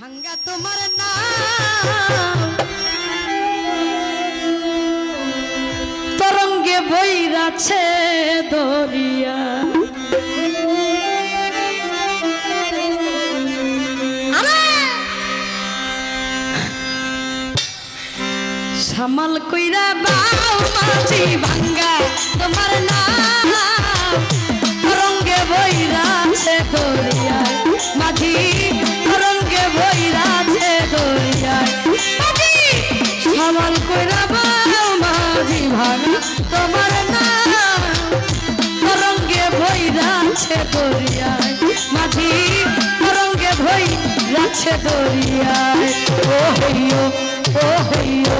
ভাঙ্গা তোমার না তরঙ্গে বইরাছে দরিয়া! সামাল কইরা বাউ মাঝি, ভাঙ্গা তোমার নাম। তরঙ্গে বইরাছে দরিয়ায় মাঝি তোমার নাম তরঙ্গে ভৈরাছে দরিয়ায়। মাঝি তরঙ্গে ভৈরাছে দরিয়ায়। ও হেইও ও হেইও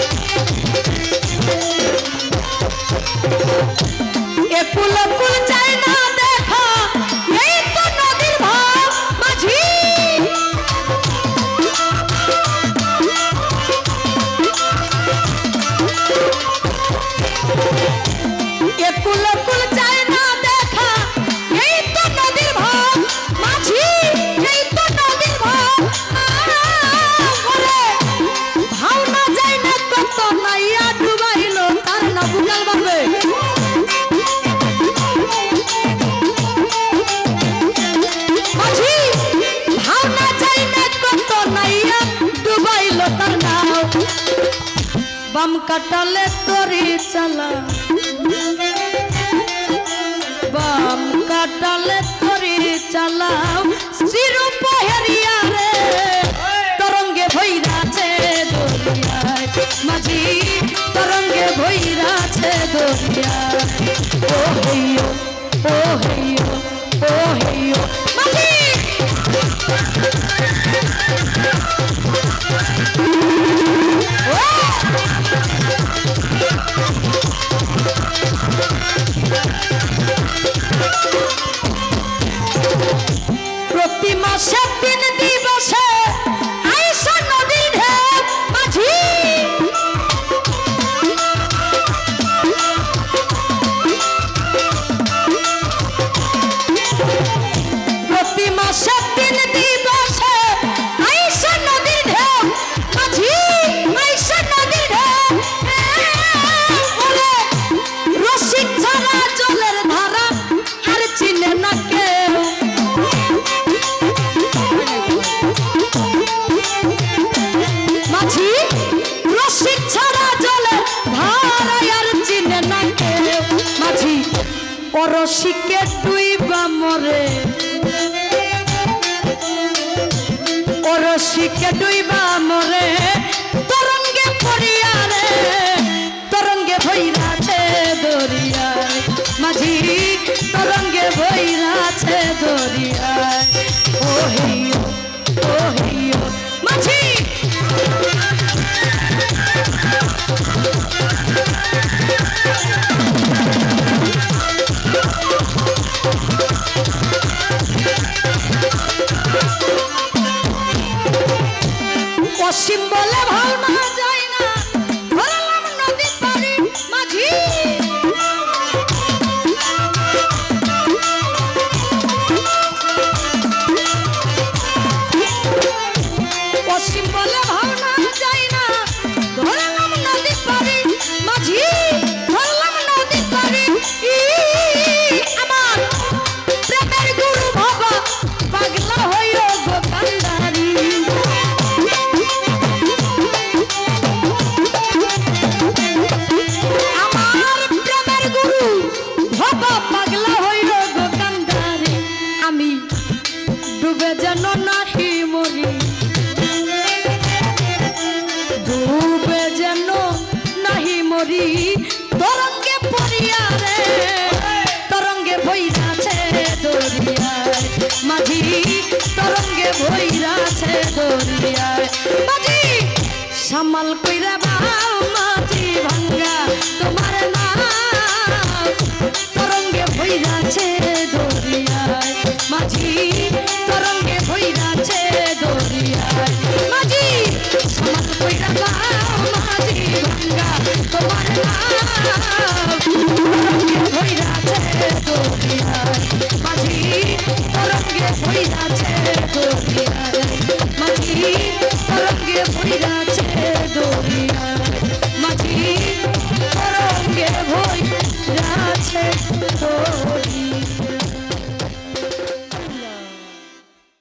Yeah. বাম কাটালে তরি চালা। বাম কাটালে তরি চালাও শ্রীরূপ হেরিয়া রে তরঙ্গে ভৈরাছে দরিয়ায়। মাঝি, তরঙ্গে ভৈরাছে দরিয়ায়। ও হেইও ও হেইও ও হেইও মাঝি! ও ভৈরাছে দরিয়ায় সামাল কইরা বাউ give